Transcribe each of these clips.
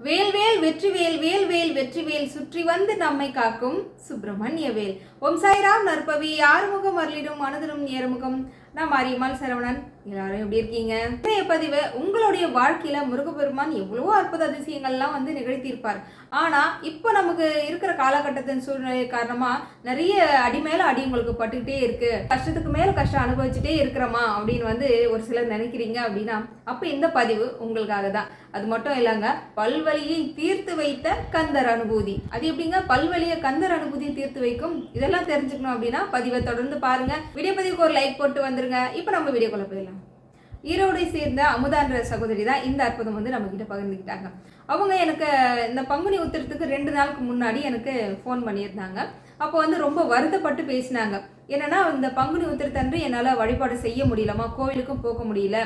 வேல்வேல் வெற்றிவேல் வேல்வேல் வெற்றிவேல் சுற்றி வந்து நம்மை காக்கும் சுப்பிரமணிய வேல். ஓம் சாய்ராம் நற்பவி ஆறுமுகம் அருளிடும் மனதிலும் ஏறுமுகம் நான் மாரியம்மாள் சரவணன். எல்லாரும் எப்படி இருக்கீங்க? இன்றைய பதிவு உங்களுடைய வாழ்க்கையில முருகப்பெருமான் எவ்வளவோ அற்புத அதிசயங்கள்லாம் வந்து நிகழ்த்தியிருப்பார். ஆனா இப்போ நமக்கு இருக்கிற காலகட்டத்தின் சூழ்நிலை காரணமா நிறைய அடி மேல அடி உங்களுக்கு பட்டுக்கிட்டே இருக்கு. கஷ்டத்துக்கு மேல கஷ்டம் அனுபவிச்சுட்டே இருக்கிறோமா அப்படின்னு வந்து ஒரு சிலர் நினைக்கிறீங்க அப்படின்னா அப்ப இந்த பதிவு உங்களுக்காக தான். அது மட்டும் இல்லைங்க பல்வழியை தீர்த்து வைத்த கந்தர் அனுபூதி. அது எப்படிங்க? பல்வழிய கந்தர் அனுபூதி தீர்த்து வைக்கும்? இதெல்லாம் தெரிஞ்சுக்கணும் அப்படின்னா பதிவை தொடர்ந்து பாருங்க. வீடியோ பதிவுக்கு ஒரு லைக் போட்டு வந்து வந்துருங்க. இப்போ நம்ம வீடியோக்குள்ளே போயிடலாம். ஈரோடை சேர்ந்த அமுதான்ற சகோதரி தான் இந்த அற்புதம் வந்து நம்ம கிட்ட பகிர்ந்துக்கிட்டாங்க. அவங்க எனக்கு இந்த பங்குனி உத்திரத்துக்கு ரெண்டு நாளுக்கு முன்னாடி எனக்கு ஃபோன் பண்ணியிருந்தாங்க. அப்போ வந்து ரொம்ப வருத்தப்பட்டு பேசினாங்க. என்னன்னா இந்த பங்குனி உத்திரத்தன்று என்னால் வழிபாடு செய்ய முடியலமா கோவிலுக்கும் போக முடியல.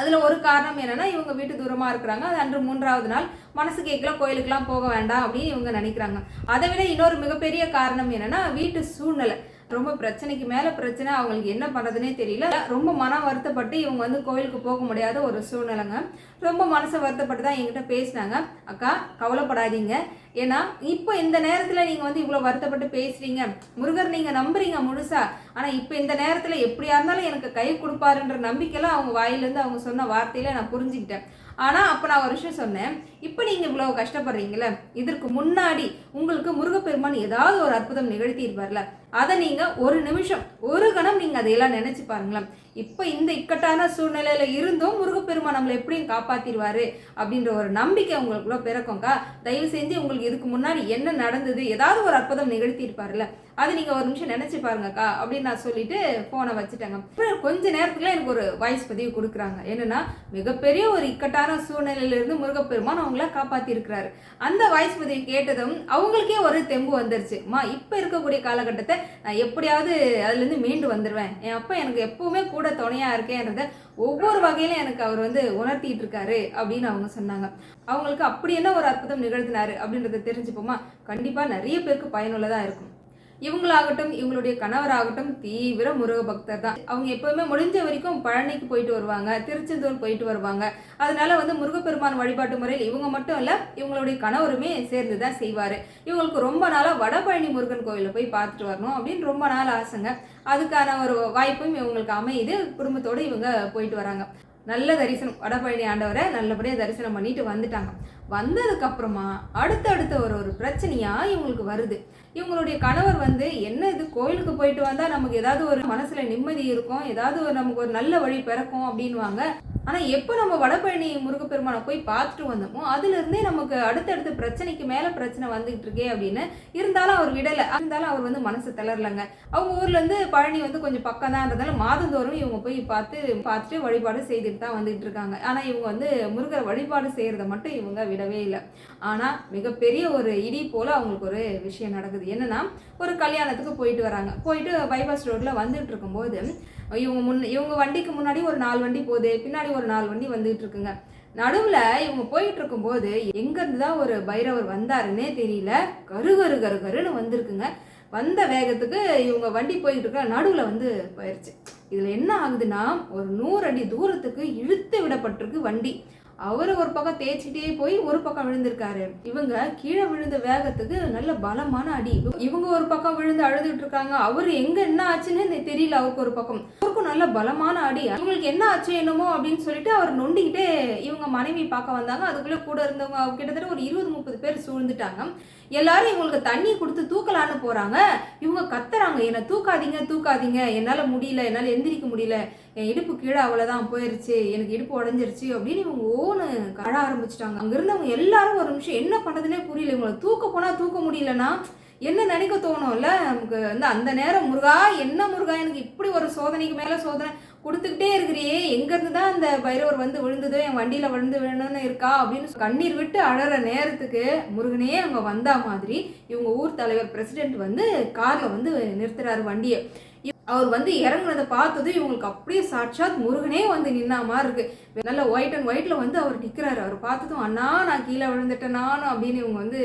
அதில் ஒரு காரணம் என்னன்னா இவங்க வீட்டு தூரமாக இருக்கிறாங்க. அது அன்று மூன்றாவது நாள். மனசு கேட்கல கோயிலுக்கெல்லாம் போக வேண்டாம் அப்படின்னு இவங்க நினைக்கிறாங்க. அதை விட இன்னொரு மிகப்பெரிய காரணம் என்னன்னா வீட்டு சூழ்நிலை. ரொம்ப பிரச்சனைக்கு மேல பிரச்சனை அவங்களுக்கு என்ன பண்ணுறதுனே தெரியல. ரொம்ப மன வருத்தப்பட்டு இவங்க வந்து கோயிலுக்கு போக முடியாத ஒரு சூழ்நிலைங்க. ரொம்ப மனசை வருத்தப்பட்டு தான் என்கிட்ட பேசினாங்க. அக்கா கவலைப்படாதீங்க. ஏன்னா இப்போ இந்த நேரத்தில் நீங்கள் வந்து இவ்வளோ வருத்தப்பட்டு பேசுறீங்க. முருகர் நீங்கள் நம்புறீங்க முழுசா. ஆனால் இப்போ இந்த நேரத்தில் எப்படியா இருந்தாலும் எனக்கு கை கொடுப்பாருன்ற நம்பிக்கையில் அவங்க வாயிலேருந்து அவங்க சொன்ன வார்த்தையில நான் புரிஞ்சுக்கிட்டேன். ஆனால் அப்போ நான் ஒரு விஷயம் சொன்னேன். இப்போ நீங்கள் இவ்வளோ கஷ்டப்படுறீங்களே இதற்கு முன்னாடி உங்களுக்கு முருகப்பெருமான் ஏதாவது ஒரு அற்புதம் நிகழ்த்தியிருப்பார்ல அதை நீங்கள் ஒரு நிமிஷம் ஒரு கணம் நீங்கள் அதையெல்லாம் நினச்சி பாருங்களேன். இப்போ இந்த இக்கட்டான சூழ்நிலையில் இருந்தும் முருகப்பெருமான் நம்மளை எப்படியும் காப்பாற்றிடுவார் அப்படின்ற ஒரு நம்பிக்கை உங்களுக்குள்ள பிறக்கும்க்கா? தயவு செஞ்சு உங்களுக்கு இதுக்கு முன்னாடி என்ன நடந்தது ஏதாவது ஒரு அற்புதம் நிகழ்த்தியிருப்பாருல்ல அது நீங்கள் ஒரு நிமிஷம் நினச்சி பாருங்கக்கா அப்படின்னு நான் சொல்லிட்டு ஃபோனை வச்சுட்டேங்க. அப்புறம் கொஞ்ச நேரத்தில் எனக்கு ஒரு வாய்ஸ் பதிவு கொடுக்குறாங்க. என்னன்னா மிகப்பெரிய ஒரு இக்கட்டான சூழ்நிலையிலேருந்து முருகப்பெருமான் அவங்கள காப்பாற்றிருக்கிறாரு அந்த வாய்ஸ் பதிவு கேட்டதும் அவங்களுக்கே ஒரு தெம்பு வந்துருச்சு. மா இப்போ இருக்கக்கூடிய காலகட்டத்தை நான் எப்படியாவது அதுலேருந்து மீண்டு வந்துடுவேன் என் அப்பா எனக்கு எப்பவுமே கூட துணையாக இருக்கேன்றத ஒவ்வொரு வகையிலும் எனக்கு அவர் வந்து உணர்த்திட்டு இருக்காரு அப்படின்னு அவங்க சொன்னாங்க. அவங்களுக்கு அப்படி என்ன ஒரு அற்புதம் நிகழ்த்தினாரு அப்படின்றத தெரிஞ்சுப்போமா? கண்டிப்பா நிறைய பேருக்கு பயனுள்ளதா இருக்கும். இவங்களாகட்டும் இவங்களுடைய கணவராகட்டும் தீவிர முருக பக்தர் தான். அவங்க எப்பவுமே முடிஞ்ச வரைக்கும் பழனிக்கு போயிட்டு வருவாங்க திருச்செந்தூர் போயிட்டு வருவாங்க. அதனால வந்து முருகப்பெருமான் வழிபாட்டு முறையில் இவங்க மட்டும் இல்ல இவங்களுடைய கணவருமே சேர்ந்து தான் செய்வாரு. இவங்களுக்கு ரொம்ப நாளா வடபழனி முருகன் கோயில போய் பார்த்துட்டு வரணும் அப்படின்னு ரொம்ப நாள் ஆசைங்க. அதுக்கான ஒரு வாய்ப்பும் இவங்களுக்கு அமையுது. குடும்பத்தோட இவங்க போயிட்டு வராங்க. நல்ல தரிசனம் வடபழனி ஆண்டவரை நல்லபடியாக தரிசனம் பண்ணிட்டு வந்துட்டாங்க. வந்ததுக்கப்புறமா அடுத்தடுத்த ஒரு ஒரு பிரச்சனையா இவங்களுக்கு வருது. இவங்களுடைய கணவர் வந்து என்ன இது? கோயிலுக்கு போயிட்டு வந்தா நமக்கு ஏதாவது ஒரு மனசுல நிம்மதி இருக்கும் ஏதாவது ஒரு நமக்கு ஒரு நல்ல வழி பிறக்கும் அப்படின்வாங்க ஆனால் எப்போ நம்ம வடபழனி முருகப்பெருமானை போய் பார்த்துட்டு வந்தோமோ அதுலேருந்தே நமக்கு அடுத்தடுத்த பிரச்சனைக்கு மேலே பிரச்சனை வந்துகிட்டு இருக்கே அப்படின்னு இருந்தாலும் அவர் விடலை. இருந்தாலும் அவர் வந்து மனசு தளரலங்க. அவங்க ஊர்லேருந்து பழனி வந்து கொஞ்சம் பக்கம் தான்றதால மாதந்தோறும் இவங்க போய் பார்த்து பார்த்துட்டு வழிபாடு செய்துட்டு தான் வந்துகிட்டு இருக்காங்க. ஆனால் இவங்க வந்து முருகரை வழிபாடு செய்கிறத மட்டும் இவங்க விடவே இல்லை. ஆனால் மிகப்பெரிய ஒரு இடி போல் அவங்களுக்கு ஒரு விஷயம் நடக்குது. என்னன்னா ஒரு கல்யாணத்துக்கு போயிட்டு வராங்க. போயிட்டு பைபாஸ் ரோட்டில் வந்துட்டு இருக்கும்போது இவங்க முன் இவங்க வண்டிக்கு முன்னாடி ஒரு நாலு வண்டி போகுது பின்னாடி ஒரு நாலு வண்டி வந்துட்டு இருக்குங்க. நடுவில் இவங்க போயிட்டு இருக்கும்போது எங்கேருந்து தான் ஒரு பைரவர் வந்தாருன்னே தெரியல. கரு கரு கரு கருன்னு வந்திருக்குங்க. வந்த வேகத்துக்கு இவங்க வண்டி போயிட்டு இருக்க நடுவில் வந்து போயிடுச்சு இதில் என்ன ஆகுதுன்னா ஒரு நூறு அடி தூரத்துக்கு இழுத்து விடப்பட்டிருக்கு வண்டி. அவரு ஒரு பக்கம் தேய்ச்சிட்டே போய் ஒரு பக்கம் விழுந்திருக்காரு. இவங்க கீழே விழுந்த வேகத்துக்கு நல்ல பலமான அடி. இவங்க ஒரு பக்கம் விழுந்து அழுதுட்டு இருக்காங்க. அவரு எங்க என்ன ஆச்சுன்னு தெரியல அவருக்கு ஒரு பக்கம். அவருக்கும் நல்ல பலமான அடி. இவங்களுக்கு என்ன ஆச்சு என்னமோ அப்படின்னு சொல்லிட்டு அவர் நொண்டிக்கிட்டே இவங்க மனைவி பார்க்க வந்தாங்க. அதுக்குள்ள கூட இருந்தவங்க கிட்டத்தட்ட ஒரு இருபது முப்பது பேர் சூழ்ந்துட்டாங்க. எல்லாரும் இவங்களுக்கு தண்ணி கொடுத்து தூக்கலான்னு போறாங்க. இவங்க கத்துறாங்க. என்னை தூக்காதீங்க தூக்காதீங்க. என்னால முடியல என்னால எந்திரிக்க முடியல. என் இடுப்பு கீழே அவ்வளோதான் போயிருச்சு. எனக்கு இடுப்பு உடஞ்சிருச்சு. அப்படின்னு இவங்க ஓன்னு கட ஆரம்பிச்சிட்டாங்க. அங்க இருந்தவங்க எல்லாரும் ஒரு நிமிஷம் என்ன பண்ணுறதுனே புரியல. இவங்களை தூக்க போனா தூக்க முடியலன்னா என்ன நினைக்க தோணும்ல? நமக்கு வந்து அந்த நேரம் முருகா என்ன முருகா எனக்கு இப்படி ஒரு சோதனைக்கு மேலே சோதனை கொடுத்துக்கிட்டே இருக்கிறியே. எங்கேருந்து தான் அந்த பைரவர் வந்து விழுந்ததோ என் வண்டியில் விழுந்து விழணும்னு இருக்கா அப்படின்னு கண்ணீர் விட்டு அழற நேரத்துக்கு முருகனே அங்கே வந்தா மாதிரி இவங்க ஊர் தலைவர் பிரசிடென்ட் வந்து காரில் வந்து நிறுத்துறாரு வண்டியை. அவர் வந்து இறங்குனதை பார்த்ததும் இவங்களுக்கு அப்படியே சாட்சாத் முருகனே வந்து நின்னா மாதிரி இருக்கு. நல்ல ஒயிட் அண்ட் ஒயிட்ல வந்து அவர் நிற்கிறாரு அவர் பார்த்ததும் அண்ணா நான் கீழே விழுந்துட்டேன் நானும் அப்படின்னு இவங்க வந்து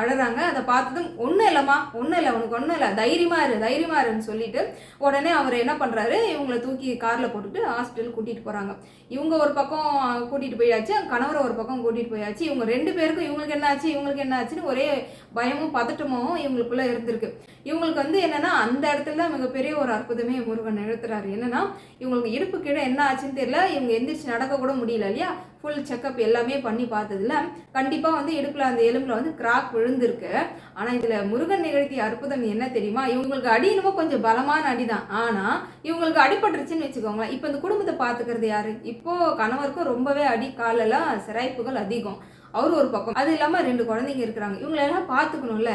அழறாங்க. அதை பார்த்ததும் ஒன்றும் இல்லைம்மா ஒன்றும் இல்லை உனக்கு ஒன்றும் இல்லை. தைரியமாக இரு தைரியமாக இருன்னு சொல்லிட்டு உடனே அவர் என்ன பண்ணுறாரு இவங்களை தூக்கி காரில் போட்டுட்டு ஹாஸ்பிட்டல் கூட்டிகிட்டு போகிறாங்க இவங்க ஒரு பக்கம் கூட்டிகிட்டு போயாச்சு கணவரை ஒரு பக்கம் கூட்டிகிட்டு போயாச்சு. இவங்க ரெண்டு பேருக்கும் இவங்களுக்கு என்ன ஆச்சு இவங்களுக்கு என்ன ஆச்சுன்னு ஒரே பயமும் பதட்டமும் இவங்களுக்குள்ளே இருந்திருக்கு. இவங்களுக்கு வந்து என்னென்னா அந்த இடத்துல தான் மிகப்பெரிய ஒரு அற்புதமே முருகன் நிறுத்துறாரு என்னென்னா இவங்களுக்கு இடுப்பு கீழே என்ன ஆச்சுன்னு தெரியல. இவங்க எந்திரிச்சு நடக்க கூட முடியல இல்லையா? ஃபுல் செக்கப் எல்லாமே பண்ணி பார்த்ததுல கண்டிப்பாக வந்து இடுப்பில் அந்த எலும்பில் வந்து கிராக் விழுந்திருக்கு. ஆனால் இதில் முருகன் நிகழ்த்திய அற்புதம் என்ன தெரியுமா? இவங்களுக்கு அடி என்னமோ கொஞ்சம் பலமான அடி தான் ஆனால் இவங்களுக்கு அடிபட்டுருச்சுன்னு வச்சுக்கோங்களேன். இப்போ இந்த குடும்பத்தை பார்த்துக்கிறது யார்? இப்போது கணவருக்கும் ரொம்பவே அடி காலெல்லாம் சிராய்ப்புகள் அதிகம். அவர் ஒரு பக்கம். அது இல்லாமல் ரெண்டு குழந்தைங்க இருக்கிறாங்க. இவங்களெல்லாம் பார்த்துக்கணும்ல.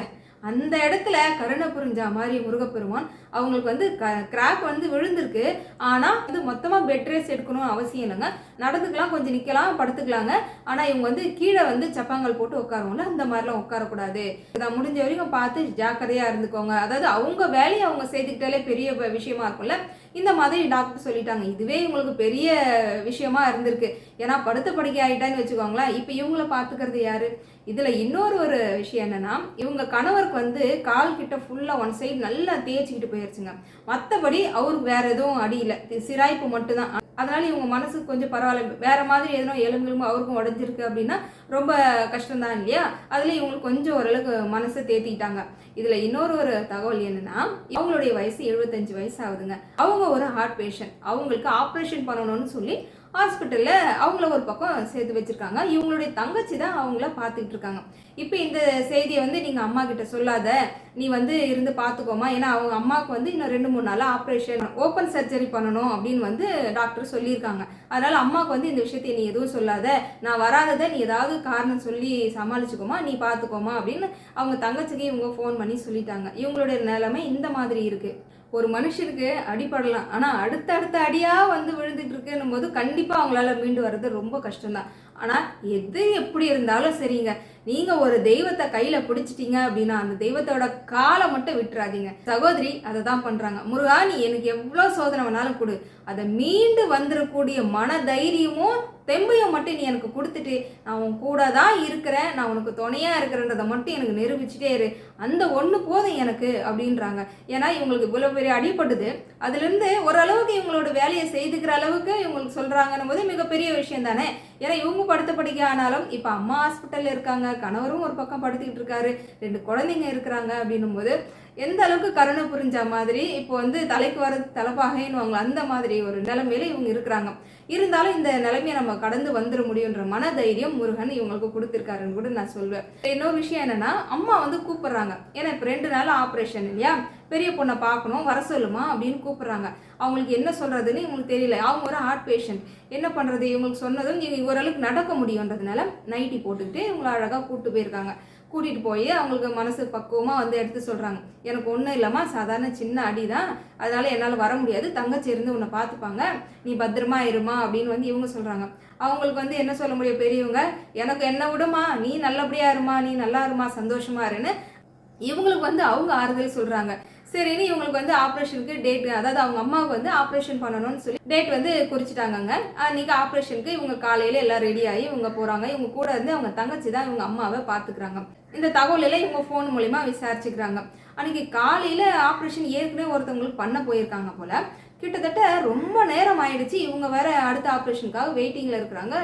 அந்த இடத்துல கருணை புரிஞ்சா மாதிரி முருகப்பெருமான் அவங்களுக்கு வந்து க கிராக் வந்து விழுந்திருக்கு. ஆனால் வந்து மொத்தமாக பெட் ரெஸ்ட் எடுக்கணும்னு அவசியம் இல்லைங்க. நடந்துக்கலாம் கொஞ்சம் நிற்கலாம் படுத்துக்கலாங்க. ஆனால் இவங்க வந்து கீழே வந்து சப்பாங்கல் போட்டு உட்காருவோம்ல அந்த மாதிரிலாம் உட்காரக்கூடாது. இதை முடிஞ்ச வரைக்கும் பார்த்து ஜாக்கிரதையாக இருந்துக்கோங்க. அதாவது அவங்க வேலையை அவங்க செய்துக்கிட்டாலே பெரிய விஷயமா இருக்கும்ல. இந்த மாதிரி டாக்டர் சொல்லிட்டாங்க. இதுவே இவங்களுக்கு பெரிய விஷயமா இருந்திருக்கு. ஏன்னா படுத்த படுக்கை ஆகிட்டான்னு வச்சுக்கோங்களேன். இப்போ இவங்கள பார்த்துக்கிறது யாரு? இதில் இன்னொரு ஒரு விஷயம் என்னென்னா இவங்க கணவருக்கு வந்து கால் கிட்ட ஃபுல்லாக ஒன் சைடு நல்லா தேய்ச்சிக்கிட்டு போயிருச்சுங்க. மற்றபடி அவருக்கு வேற எதுவும் அடியில் சிராய்ப்பு மட்டும்தான். அதனால் இவங்க மனசுக்கு கொஞ்சம் பரவாயில்ல. வேறு மாதிரி எதனோ எலும்பு அவருக்கும் உடஞ்சிருக்கு அப்படின்னா ரொம்ப கஷ்டம்தான் இல்லையா? அதில் இவங்களுக்கு கொஞ்சம் ஓரளவுக்கு மனசை தேத்திக்கிட்டாங்க. இதில் இன்னொரு ஒரு தகவல் என்னன்னா அவங்களுடைய வயசு எழுபத்தஞ்சு வயசு ஆகுதுங்க. அவங்க ஒரு ஹார்ட் பேஷண்ட் அவங்களுக்கு ஆப்ரேஷன் பண்ணணும்னு சொல்லி ஹாஸ்பிட்டலில் அவங்கள ஒரு பக்கம் சேர்த்து வச்சுருக்காங்க. இவங்களுடைய தங்கச்சி தான் அவங்கள பார்த்துக்கிட்டு இருக்காங்க. இப்போ இந்த செய்தியை வந்து நீங்கள் அம்மா கிட்ட சொல்லாத. நீ வந்து இருந்து பார்த்துக்கோமா ஏன்னா அவங்க அம்மாவுக்கு வந்து இன்னும் ரெண்டு மூணு நாள் ஆப்ரேஷன் ஓப்பன் சர்ஜரி பண்ணணும் அப்படின்னு வந்து டாக்டர் சொல்லியிருக்காங்க. அதனால் அம்மாவுக்கு வந்து இந்த விஷயத்தை நீ எதுவும் சொல்லாத. நான் வராததை நீ ஏதாவது காரணம் சொல்லி சமாளிச்சுக்கோமா நீ பார்த்துக்கோமா அப்படின்னு அவங்க தங்கச்சிக்கு இவங்க ஃபோன் பண்ணி சொல்லிட்டாங்க. இவங்களுடைய நிலைமை இந்த மாதிரி இருக்குது ஒரு மனுஷருக்கு அடிபடலாம் ஆனால் அடுத்தடுத்த அடியாக வந்து விழுந்துட்டு இருக்குன்னும் போது கண்டிப்பாக அவங்களால மீண்டு வர்றது ரொம்ப கஷ்டம்தான். ஆனால் எது எப்படி இருந்தாலும் சரிங்க. நீங்கள் ஒரு தெய்வத்தை கையில் பிடிச்சிட்டீங்க அப்படின்னா அந்த தெய்வத்தோட காலை மட்டும் விட்டுறாதீங்க. சகோதரி அதை தான் பண்ணுறாங்க முருகா நீ எனக்கு எவ்வளோ சோதனை வேணாலும் கொடு. அதை மீண்டு வந்துடக்கூடிய மன தைரியமும் தெம்பையை மட்டும் நீ எனக்கு கொடுத்துட்டு நான் உன் கூட தான் இருக்கிறேன் நான் உனக்கு துணையாக இருக்கிறேன்றதை மட்டும் எனக்கு நிரூபிச்சுட்டே இரு. அந்த ஒன்று போதும் எனக்கு அப்படின்றாங்க. ஏன்னா இவங்களுக்கு இவ்வளோ பெரிய அடிபடுது அதுலேருந்து ஓரளவுக்கு இவங்களோட வேலையை செய்துக்கிற அளவுக்கு இவங்களுக்கு சொல்கிறாங்கன்னும் போது மிகப்பெரிய விஷயம் தானே. ஏன்னா இவங்க படுத்த படிக்க ஆனாலும் இப்போ அம்மா ஹாஸ்பிட்டலில் இருக்காங்க கணவரும் ஒரு பக்கம் படுத்துக்கிட்டு இருக்காரு ரெண்டு குழந்தைங்க இருக்கிறாங்க அப்படின்னும் போது எந்த அளவுக்கு கருணை புரிஞ்ச மாதிரி இப்போ வந்து தலைக்கு வர தலைப்பாகைன்னு அந்த மாதிரி ஒரு நிலைமையில இவங்க இருக்கிறாங்க. இருந்தாலும் இந்த நிலைமையை நம்ம கடந்து வந்துட முடியுன்ற மன தைரியம் முருகன் இவங்களுக்கு கொடுத்துருக்காருன்னு கூட நான் சொல்வேன். இன்னொரு விஷயம் என்னன்னா அம்மா வந்து கூப்பிடுறாங்க. ஏன்னா இப்போ ரெண்டு நாள் ஆப்ரேஷன் இல்லையா? பெரிய பொண்ணை பார்க்கணும் வர சொல்லுமா அப்படின்னு கூப்பிடுறாங்க. அவங்களுக்கு என்ன சொல்றதுன்னு இவங்களுக்கு தெரியல. அவங்க ஒரு ஹார்ட் பேஷண்ட் என்ன பண்றது? இவங்களுக்கு சொன்னதும் இவங்க ஓரளவுக்கு நடக்க முடியுன்றதுனால நைட்டி போட்டுக்கிட்டு இவங்களை அழகாக கூப்பிட்டு போயிருக்காங்க. கூட்டிகிட்டு போய் அவங்களுக்கு மனசு பக்குவமாக வந்து எடுத்து சொல்கிறாங்க எனக்கு ஒன்றும் இல்லைம்மா சாதாரண சின்ன அடி தான் அதனால் என்னால் வர முடியாது. தங்கச்சி இருந்து உன்னை பார்த்துப்பாங்க. நீ பத்திரமா இருமா அப்படின்னு வந்து இவங்க சொல்கிறாங்க அவங்களுக்கு வந்து என்ன சொல்ல முடியும் பெரியவங்க? எனக்கு என்ன விடுமா? நீ நல்லபடியாக இருமா? நீ நல்லா இருமா? சந்தோஷமா இருன்னு இவங்களுக்கு வந்து அவங்க ஆறுதல் சொல்கிறாங்க சரின்னு இவங்களுக்கு வந்து ஆப்ரேஷனுக்கு டேட் அதாவது அவங்க அம்மாவுக்கு வந்து ஆப்ரேஷன் பண்ணணும்னு சொல்லி டேட் வந்து குறிச்சிட்டாங்கங்க. அன்னைக்கு ஆப்ரேஷனுக்கு இவங்க காலையில எல்லாம் ரெடி ஆகி இவங்க போறாங்க. இவங்க கூட இருந்து அவங்க தங்கச்சி தான் இவங்க அம்மாவை பார்த்துக்குறாங்க. இந்த தகவல் எல்லாம் இவங்க ஃபோன் மூலிமா விசாரிச்சுக்கிறாங்க. அன்னைக்கு காலையில ஆப்ரேஷன் ஏற்கனவே ஒருத்தவங்களுக்கு பண்ண போயிருக்காங்க போல. கிட்டத்தட்ட ரொம்ப நேரம் ஆயிடுச்சு இவங்க வேற அடுத்த ஆப்ரேஷனுக்காக வெயிட்டிங்கில் இருக்கிறாங்க.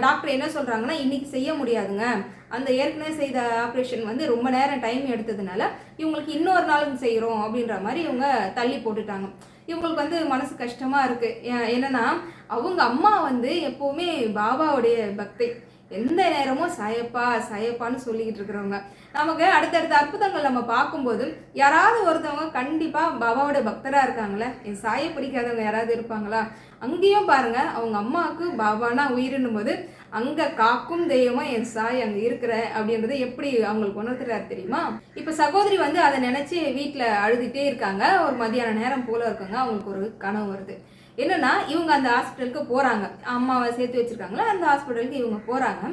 டாக்டர் என்ன சொல்கிறாங்கன்னா இன்னைக்கு செய்ய முடியாதுங்க. அந்த ஏற்கனவே செய்த ஆப்ரேஷன் வந்து ரொம்ப நேரம் டைம் எடுத்ததுனால இவங்களுக்கு இன்னொரு நாளுக்கு செய்கிறோம் அப்படின்ற மாதிரி இவங்க தள்ளி போட்டுட்டாங்க. இவங்களுக்கு வந்து மனசு கஷ்டமாக இருக்குது ஏ- என்னன்னா அவங்க அம்மா வந்து எப்போவுமே பாபாவுடைய பக்தி. எந்த நேரமும் சாயப்பா சாயப்பான்னு சொல்லிக்கிட்டு இருக்கிறவங்க. நமக்கு அடுத்தடுத்த அற்புதங்கள் நம்ம பார்க்கும்போது யாராவது ஒருத்தவங்க கண்டிப்பாக பாபாவோட பக்தராக இருக்காங்களே என் சாயை பிடிக்காதவங்க யாராவது இருப்பாங்களா? அங்கேயும் பாருங்க அவங்க அம்மாவுக்கு பாபானா உயிரினும் போது அங்கே காக்கும் தெய்வமாக என் சாய் அங்கே இருக்கிற அப்படின்றத எப்படி அவங்களுக்கு உணர்த்துறாரு தெரியுமா? இப்போ சகோதரி வந்து அதை நினச்சி வீட்டில் அழுதுகிட்டே இருக்காங்க. ஒரு மதியான நேரம் போல இருக்காங்க. அவங்களுக்கு ஒரு கனவு வருது. என்னன்னா இவங்க அந்த ஹாஸ்பிட்டலுக்கு போறாங்க. அம்மாவை சேர்த்து வச்சிருக்காங்களா? அந்த ஹாஸ்பிட்டலுக்கு இவங்க போறாங்க.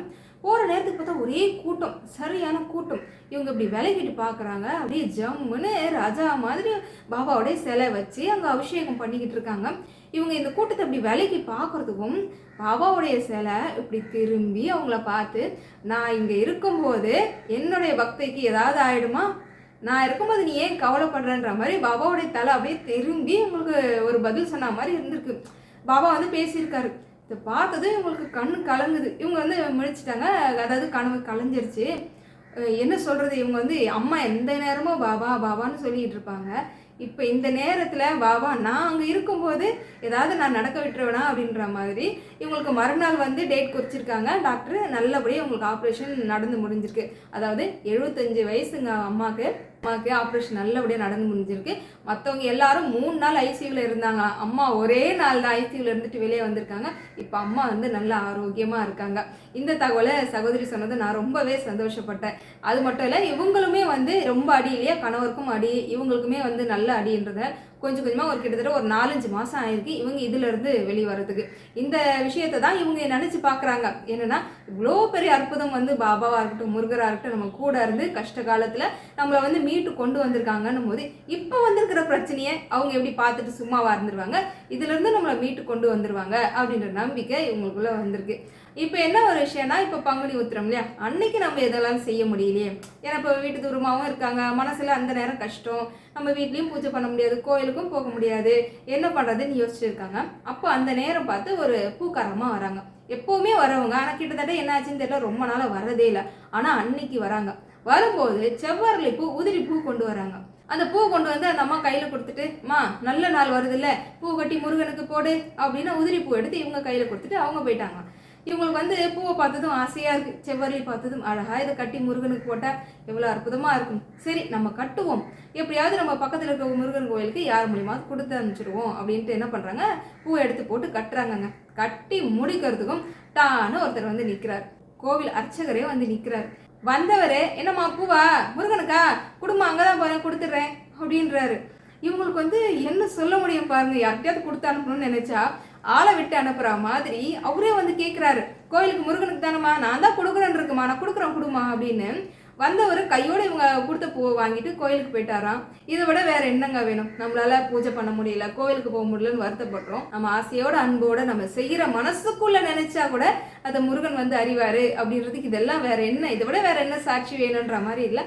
போகிற நேரத்துக்கு பார்த்தா ஒரே கூட்டம். சரியான கூட்டம். இவங்க இப்படி விலகிட்டு பார்க்குறாங்க. அப்படியே ஜம்முன்னு ராஜா மாதிரி பாபாவோடைய சிலை வச்சு அங்கே அபிஷேகம் பண்ணிக்கிட்டு இருக்காங்க. இவங்க இந்த கூட்டத்தை இப்படி விலைக்கு பார்க்குறதுக்கும் பாபாவுடைய சிலை இப்படி திரும்பி அவங்கள பார்த்து நான் இங்கே இருக்கும்போது என்னுடைய பக்திக்கு ஏதாவது ஆகிடுமா நான் இருக்கும்போது நீ ஏன் கவலைப்படுறன்ற மாதிரி பாபாவுடைய தலை அப்படியே திரும்பி உங்களுக்கு ஒரு பதில் சொன்ன மாதிரி இருந்திருக்கு. பாபா வந்து பேசியிருக்காரு. இதை பார்த்தது இவங்களுக்கு கண் கலங்குது. இவங்க வந்து முடிச்சிட்டாங்க அதாவது கனவு கலைஞ்சிருச்சு. என்ன சொல்கிறது இவங்க வந்து அம்மா எந்த நேரமும் பாபா பாபான்னு சொல்லிகிட்டு இருப்பாங்க. இப்போ இந்த நேரத்தில் வாவா நான் அங்கே இருக்கும்போது ஏதாவது நான் நடக்க விட்டுருவேனா? அப்படின்ற மாதிரி இவங்களுக்கு மறுநாள் வந்து டேட் குறிச்சிருக்காங்க. டாக்டர் நல்லபடியாக உங்களுக்கு ஆப்ரேஷன் நடந்து முடிஞ்சிருக்கு. அதாவது எழுபத்தஞ்சு வயசுங்க அம்மாவுக்கு அம்மாவுக்கு ஆப்ரேஷன் நல்லபடியாக நடந்து முடிஞ்சிருக்கு. மற்றவங்க எல்லாரும் மூணு நாள் ஐசியூவில் இருந்தாங்க அம்மா ஒரே நாள் தான் ஐசியூவில் இருந்துட்டு வெளியே வந்திருக்காங்க. இப்போ அம்மா வந்து நல்ல ஆரோக்கியமாக இருக்காங்க. இந்த தகவலை சகோதரி சொன்னது நான் ரொம்பவே சந்தோஷப்பட்டேன். அது மட்டும் இல்லை இவங்களுமே வந்து ரொம்ப அடி இல்லையா? கணவருக்கும் அடி இவங்களுக்குமே வந்து நல்ல அடின்றத கொஞ்சம் கொஞ்சமாக ஒரு கிட்டத்தட்ட ஒரு நாலஞ்சு மாதம் ஆயிருக்கு இவங்க இதிலிருந்து வெளியே வர்றதுக்கு. இந்த விஷயத்தை தான் இவங்க நினச்சி பார்க்குறாங்க என்னென்னா இவ்வளோ பெரிய அற்புதம் வந்து பாபாவாக இருக்கட்டும் முருகராக இருக்கட்டும் நம்ம கூட இருந்து கஷ்ட காலத்தில் நம்மளை வந்து மீட்டு கொண்டு வந்திருக்காங்கன்னும் போது இப்போ வந்திருக்கிற பிரச்சனையை அவங்க எப்படி பார்த்துட்டு சும்மாவாக இருந்துருவாங்க? இதுலேருந்து நம்மளை மீட்டு கொண்டு வந்துருவாங்க அப்படின்ற நம்பிக்கை இவங்களுக்குள்ளே வந்திருக்கு. இப்போ என்ன ஒரு விஷயம்னா இப்போ பங்குனி உத்திரம் இல்லையா? அன்னைக்கு நம்ம எதெல்லாம் செய்ய முடியலையே? ஏன்னா இப்போ வீட்டு தூரமாகவும் இருக்காங்க. மனசில் அந்த நேரம் கஷ்டம். நம்ம வீட்லேயும் பூஜை பண்ண முடியாது கோயிலுக்கும் போக முடியாது. என்ன பண்ணுறதுன்னு யோசிச்சுருக்காங்க. அப்போ அந்த நேரம் பார்த்து ஒரு பூக்காரமாக வராங்க. எப்போவுமே வரவங்க ஆனால் கிட்டத்தட்ட என்ன ஆச்சுன்னு தெரியல ரொம்ப நாளாக வரதே இல்லை. ஆனால் அன்னைக்கு வராங்க. வரும்போது செவ்வரளி பூ உதிரி பூ கொண்டு வராங்க. அந்த பூ கொண்டு வந்து அந்த அம்மா கையில் கொடுத்துட்டு மா நல்ல நாள் வருதுல்ல. பூ கட்டி முருகனுக்கு போடு அப்படின்னு உதிரி பூ எடுத்து இவங்க கையில் கொடுத்துட்டு அவங்க போயிட்டாங்க. இவங்களுக்கு வந்து பூவை பார்த்ததும் ஆசையாக இருக்குது செவ்வரளி பார்த்ததும் அழகாக இதை கட்டி முருகனுக்கு போட்டால் எவ்வளோ அற்புதமாக இருக்கும். சரி நம்ம கட்டுவோம். எப்படியாவது நம்ம பக்கத்தில் இருக்க முருகன் கோயிலுக்கு யார் மூலியமாக கொடுத்து அனுப்பிச்சிடுவோம் அப்படின்ட்டு என்ன பண்ணுறாங்க பூவை எடுத்து போட்டு கட்டுறாங்கங்க. கட்டி முடிக்கிறதுக்கும் டான்னு ஒருத்தர் வந்து நிற்கிறார் கோவில் அர்ச்சகரே வந்து நிற்கிறார் வந்தவர் என்னம்மா பூவா முருகனுக்கா? குடும்பம் அங்கே தான் போகிறேன் கொடுத்துட்றேன் அப்படின்றாரு. இவங்களுக்கு வந்து என்ன சொல்ல முடியும் பாருங்க. யார்கிட்டயாவது கொடுத்து அனுப்பணும்னு நினைச்சா ஆளை விட்டு அனுப்புகிற மாதிரி அவரே வந்து கேட்குறாரு கோயிலுக்கு முருகனுக்கு தானம்மா நான் தான் கொடுக்குறேன் இருக்குமா? நான் கொடுக்குறேன் கொடுமா அப்படின்னு வந்தவர் கையோட இவங்க கொடுத்த பூவை வாங்கிட்டு கோயிலுக்கு போயிட்டாராம். இதை விட வேற என்னங்க வேணும்? நம்மளால பூஜை பண்ண முடியல கோயிலுக்கு போக முடியலன்னு வருத்தப்படுறோம் நம்ம ஆசையோட அன்போட நம்ம செய்யற மனசுக்குள்ள நினைச்சா கூட அதை முருகன் வந்து அறிவாரு அப்படின்றதுக்கு இதெல்லாம் வேற என்ன? இதை விட வேற என்ன சாட்சி வேணுன்ற மாதிரி இல்லை.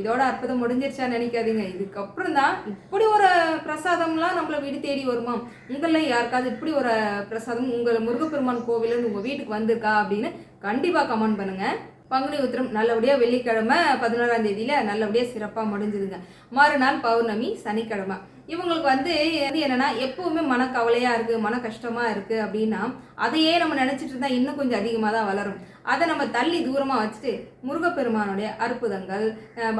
இதோட அற்புதம் முடிஞ்சிருச்சா நினைக்காதீங்க. இதுக்கப்புறம் தான் இப்படி ஒரு பிரசாதம்லாம் நம்மள வீடு தேடி வருமா? உங்களில் யாருக்காவது இப்படி ஒரு பிரசாதம் உங்கள் முருகப்பெருமான் கோவிலுன்னு உங்கள் வீட்டுக்கு வந்திருக்கா அப்படின்னு கண்டிப்பாக கமெண்ட் பண்ணுங்க. பங்குனி உத்திரம் நல்லபடியாக வெள்ளிக்கிழமை பதினோராம் தேதியில் நல்லபடியாக சிறப்பாக முடிஞ்சுதுங்க. மறுநாள் பௌர்ணமி சனிக்கிழமை. இவங்களுக்கு வந்து வந்து என்னன்னா எப்பவுமே மனக்கவலையா இருக்கு மன கஷ்டமா இருக்கு அப்படின்னா அதையே நம்ம நினைச்சிட்டு இருந்தா இன்னும் கொஞ்சம் அதிகமாக தான் வளரும். அதை நம்ம தள்ளி தூரமாக வச்சுட்டு முருகப்பெருமானுடைய அற்புதங்கள்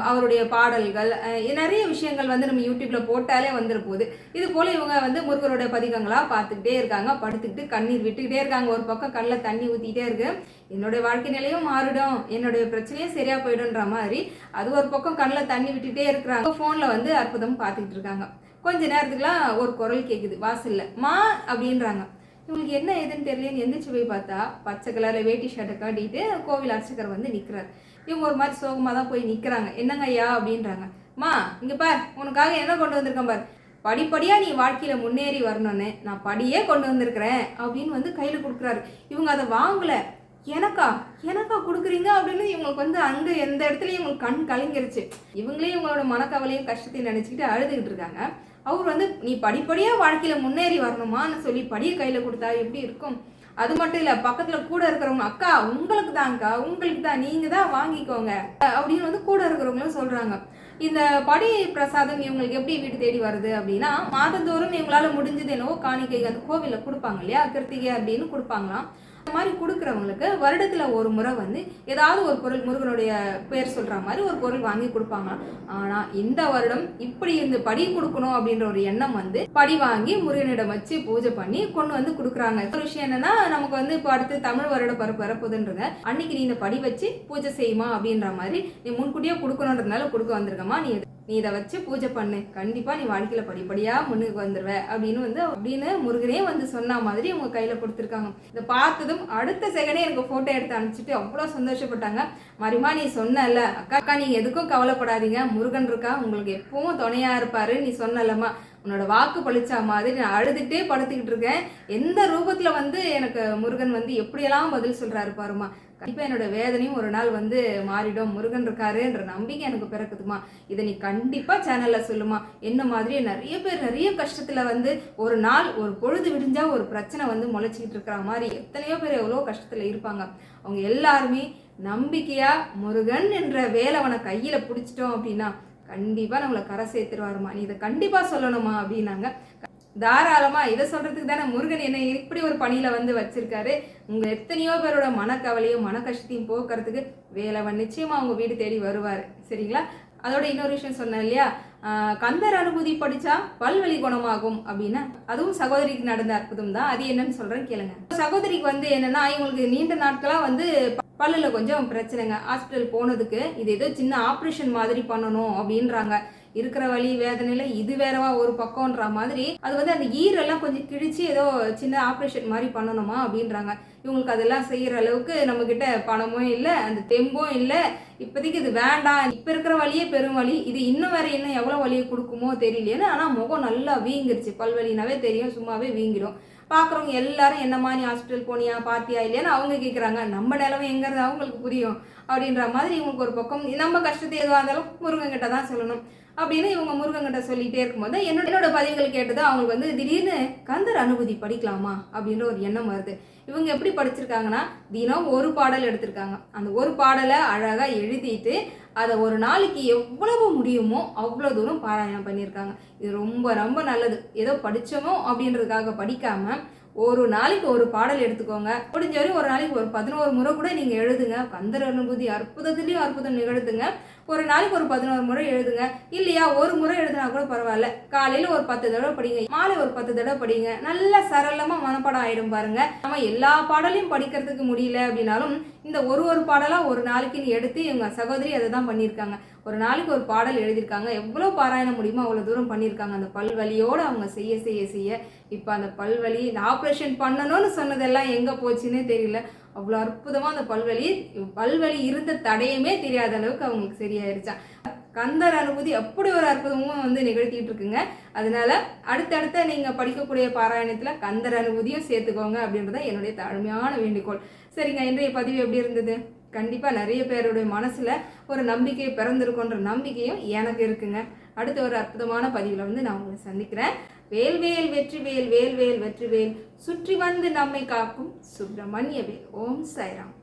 அவருடைய பாடல்கள் நிறைய விஷயங்கள் வந்து நம்ம யூடியூப்பில் போட்டாலே வந்துட போகுது. இது போல் இவங்க வந்து முருகருடைய பதிகங்களாக பார்த்துக்கிட்டே இருக்காங்க. படுத்துக்கிட்டு கண்ணீர் விட்டுக்கிட்டே இருக்காங்க. ஒரு பக்கம் கண்ணில் தண்ணி ஊற்றிக்கிட்டே இருக்கு. என்னுடைய வாழ்க்கை நிலையும் மாறிடும். என்னுடைய பிரச்சனையும் சரியாக போயிடும்ன்ற மாதிரி அது ஒரு பக்கம் கண்ணில் தண்ணி விட்டுகிட்டே இருக்கிறாங்க. ஃபோனில் வந்து அற்புதம் பார்த்துக்கிட்டு இருக்காங்க. கொஞ்ச நேரத்துக்குலாம் ஒரு குரல் கேட்குது வாசல்ல. மா அப்படின்றாங்க. இவங்களுக்கு என்ன ஏதுன்னு தெரியலன்னு எந்திரிச்சு போய் பார்த்தா பச்சை கலரில் வேட்டி ஷர்ட்டை காட்டிட்டு கோவில் அர்ச்சகர் வந்து நிற்கிறார் இவங்க ஒரு மாதிரி சோகமாக தான் போய் நிற்கிறாங்க என்னங்க ஐயா அப்படின்றாங்க. மா இங்கே பார் உனக்காக என்ன கொண்டு வந்திருக்கேன் பார்? படிப்படியாக நீ வாழ்க்கையில் முன்னேறி வரணும்னு நான் படியே கொண்டு வந்திருக்கிறேன் அப்படின்னு வந்து கையில் கொடுக்குறாரு. இவங்க அதை வாங்கலை. எனக்கா? எனக்கா கொடுக்குறீங்க அப்படின்னு இவங்களுக்கு வந்து அங்கே எந்த இடத்துலையும் இவங்களுக்கு கண் கலங்கிருச்சு. இவங்களே இவங்களோட மனக்கவலையும் கஷ்டத்தையும் நினச்சிக்கிட்டு அழுதுகிட்டு இருக்காங்க. அவர் வந்து நீ படிப்படியாக வாழ்க்கையில் முன்னேறி வரணுமான்னு சொல்லி படியை கையில் கொடுத்தா எப்படி இருக்கும்? அது மட்டும் இல்லை பக்கத்தில் கூட இருக்கிறவங்க அக்கா உங்களுக்கு தான்க்கா உங்களுக்கு தான் நீங்கள் தான் வாங்கிக்கோங்க. அப்படின்னு வந்து கூட இருக்கிறவங்களும் சொல்கிறாங்க இந்த படி பிரசாதம் இவங்களுக்கு எப்படி வீடு தேடி வருது அப்படின்னா மாதந்தோறும் இவங்களால முடிஞ்சது என்னவோ காணிக்கை அந்த கோவிலில் கொடுப்பாங்க இல்லையா கிருத்திகை அப்படின்னு கொடுப்பாங்களாம். இந்த மாதிரி கொடுக்குறவங்களுக்கு வருடத்தில் ஒரு முறை வந்து ஏதாவது ஒரு பொருள் முருகனுடைய பேர் சொல்கிற மாதிரி ஒரு பொருள் வாங்கி கொடுப்பாங்க ஆனால் இந்த வருடம் இப்படி இந்த படி கொடுக்கணும் அப்படின்ற ஒரு எண்ணம் வந்து படி வாங்கி முருகனிடம் வச்சு பூஜை பண்ணி கொண்டு வந்து கொடுக்குறாங்க. ஒரு விஷயம் என்னன்னா நமக்கு வந்து இப்போ அடுத்து தமிழ் வருட பரப்பு வரப்போகுதுன்றத அன்னைக்கு நீ இந்த படி வச்சு பூஜை செய்யுமா அப்படின்ற மாதிரி நீ முன்கூட்டியே கொடுக்கணுன்றதுனால கொடுக்க வந்திருக்கமா நீ நீ இதை வச்சு பூஜை பண்ணு. கண்டிப்பா நீ வாழ்க்கையில படிப்படியா முன்னுக்கு வந்துருவ. அப்படின்னு வந்து அப்படின்னு முருகனே வந்து சொன்ன மாதிரி உங்க கையில கொடுத்துருக்காங்க. இதை பார்த்ததும் அடுத்த செகண்டே எனக்கு போட்டோ எடுத்து அனுப்பிச்சிட்டு அவ்வளோ சந்தோஷப்பட்டாங்க. மரிமா நீ சொன்னல அக்கா அக்கா நீங்க எதுக்கும் கவலைப்படாதீங்க. முருகன் இருக்கா? உங்களுக்கு எப்பவும் துணையா இருப்பாரு. நீ சொன்னலம்மா உன்னோட வாக்கு பழிச்சா மாதிரி நான் அழுதுட்டே படுத்துக்கிட்டு இருக்கேன். எந்த ரூபத்துல வந்து எனக்கு முருகன் வந்து எப்படியெல்லாம் பதில் சொல்றாரு பாருமா கண்டிப்பாக என்னோட வேதனையும் ஒரு நாள் வந்து மாறிடும். முருகன் இருக்காருன்ற நம்பிக்கை எனக்கு பிறக்குதுமா. இதை நீ கண்டிப்பாக சேனலில் சொல்லுமா. என்ன மாதிரி நிறைய பேர் நிறைய கஷ்டத்தில் வந்து ஒரு நாள் ஒரு பொழுது விடிஞ்சால் ஒரு பிரச்சனை வந்து முளைச்சிக்கிட்டு இருக்கிற மாதிரி எத்தனையோ பேர் எவ்வளோ கஷ்டத்தில் இருப்பாங்க. அவங்க எல்லாருமே நம்பிக்கையாக முருகன் என்ற வேலவனை கையில் பிடிச்சிட்டோம் அப்படின்னா கண்டிப்பாக நம்மளை கரை சேர்த்துருவாருமா. நீ இதை கண்டிப்பாக சொல்லணுமா அப்படின்னாங்க. தாராளமா இதை சொல்றதுக்கு தானே முருகன் என்னை இப்படி ஒரு பணியில வந்து வச்சிருக்காரு. உங்க எத்தனையோ பேரோட மனக்கவலையும் மன கஷ்டத்தையும் போக்குறதுக்கு வேலவன் நிச்சயமா அவங்க வீடு தேடி வருவாரு. சரிங்களா? அதோட இன்னொரு விஷயம் சொன்னேன் இல்லையா? கந்தர் அனுபூதி படிச்சா பல்வழி குணமாகும் அப்படின்னா. அதுவும் சகோதரிக்கு நடந்த அற்புதம் தான். அது என்னன்னு சொல்றேன் கேளுங்க. சகோதரிக்கு வந்து என்னன்னா இவங்களுக்கு நீண்ட நாட்களா வந்து பல்லில் கொஞ்சம் பிரச்சனைங்க. ஹாஸ்பிட்டல் போனதுக்கு இது ஏதோ சின்ன ஆப்ரேஷன் மாதிரி பண்ணணும் அப்படின்றாங்க. இருக்கிற வழி வேதனையில இது வேறவா ஒரு பக்கம்ன்ற மாதிரி அது வந்து அந்த ஈரெல்லாம் கொஞ்சம் கிழிச்சு ஏதோ சின்ன ஆப்ரேஷன் மாதிரி பண்ணணுமா அப்படின்றாங்க. இவங்களுக்கு அதெல்லாம் செய்யற அளவுக்கு நம்ம கிட்ட பணமும் இல்லை அந்த தெம்பும் இல்லை. இப்போதைக்கு இது வேண்டாம். இப்போ இருக்கிற வழியே பெரும் வழி இது இன்னும் வேற இன்னும் எவ்வளோ வழியை கொடுக்குமோ தெரியலையேன்னு ஆனால் முகம் நல்லா வீங்கிருச்சு. பல்வழினாவே தெரியும் சும்மாவே வீங்கிடும். பார்க்குறவங்க எல்லாரும் என்ன மாதிரி ஹாஸ்பிட்டல் போனியா பாத்தியா இல்லையான்னு அவங்க கேட்குறாங்க நம்ம நிலமை எங்கிறது அவங்களுக்கு புரியும். அப்படின்ற மாதிரி இவங்களுக்கு ஒரு பக்கம் நம்ம கஷ்டத்தை எதுவாக இருந்தாலும் முருகங்கிட்ட தான் சொல்லணும். அப்படின்னு இவங்க முருகங்கிட்ட சொல்லிட்டே இருக்கும்போது என்னோட என்னோட பதிவுகள் கேட்டது அவங்களுக்கு வந்து திடீர்னு கந்தர் அனுபூதி படிக்கலாமா? அப்படின்ற ஒரு எண்ணம் வருது. இவங்க எப்படி படிச்சிருக்காங்கன்னா தினம் ஒரு பாடல் எடுத்திருக்காங்க. அந்த ஒரு பாடலை அழகாக எழுதிட்டு அதை ஒரு நாளைக்கு எவ்வளவு முடியுமோ அவ்வளோ தூரம் பாராயணம் பண்ணியிருக்காங்க. இது ரொம்ப ரொம்ப நல்லது. ஏதோ படித்தோமோ அப்படின்றதுக்காக படிக்காம ஒரு நாளைக்கு ஒரு பாடல் எடுத்துக்கோங்க. முடிஞ்ச வரையும் ஒரு நாளைக்கு ஒரு பதினோரு முறை கூட நீங்கள் எழுதுங்க. கந்தர் அனுபூதி அற்புதத்துலேயும் அற்புதம் நிகழ்த்துங்க. ஒரு நாளைக்கு ஒரு பதினோரு முறை எழுதுங்க. இல்லையா ஒரு முறை எழுதுனா கூட பரவாயில்ல. காலையில் ஒரு பத்து தடவை படிங்க. மாலை ஒரு பத்து தடவை படிங்க. நல்ல சரளமாக மனப்பாடம் ஆயிடும் பாருங்க. நம்ம எல்லா பாடலையும் படிக்கிறதுக்கு முடியல அப்படின்னாலும் இந்த ஒரு ஒரு பாடலாக ஒரு நாளைக்குன்னு எடுத்து எங்கள் சகோதரி அதை தான் பண்ணியிருக்காங்க. ஒரு நாளைக்கு ஒரு பாடல் எழுதியிருக்காங்க. எவ்வளோ பாராயணம் முடியுமோ அவ்வளோ தூரம் பண்ணியிருக்காங்க. அந்த பல்வலியோடு அவங்க செய்ய செய்ய செய்ய இப்போ அந்த பல்வலி இந்த ஆப்ரேஷன் பண்ணணும்னு சொன்னதெல்லாம் எங்கே போச்சுன்னே தெரியல. அவ்வளோ அற்புதமாக அந்த பல்வலி பல்வலி இருந்த தடையுமே தெரியாத அளவுக்கு அவங்களுக்கு சரியாயிருச்சான் கந்தர் அனுபூதி அப்படி ஒரு அற்புதமும் வந்து நிகழ்த்திட்டு இருக்குங்க. அதனால அடுத்தடுத்த நீங்கள் படிக்கக்கூடிய பாராயணத்தில் கந்தர் அனுபூதியும் சேர்த்துக்கோங்க அப்படின்றத என்னுடைய தாழ்மையான வேண்டுகோள். சரிங்க இன்றைய பதிவு எப்படி இருந்தது? கண்டிப்பாக நிறைய பேருடைய மனசில் ஒரு நம்பிக்கை பிறந்திருக்குன்ற நம்பிக்கையும் எனக்கு இருக்குங்க. அடுத்த ஒரு அற்புதமான பதிவில் வந்து நான் உங்களை சந்திக்கிறேன். வேல்வேல் வெற்றி வேல் வேல்வேல் வெற்றி வேல். சுற்றி வந்து நம்மை காக்கும் சுப்பிரமணிய வேல். ஓம் சைராம்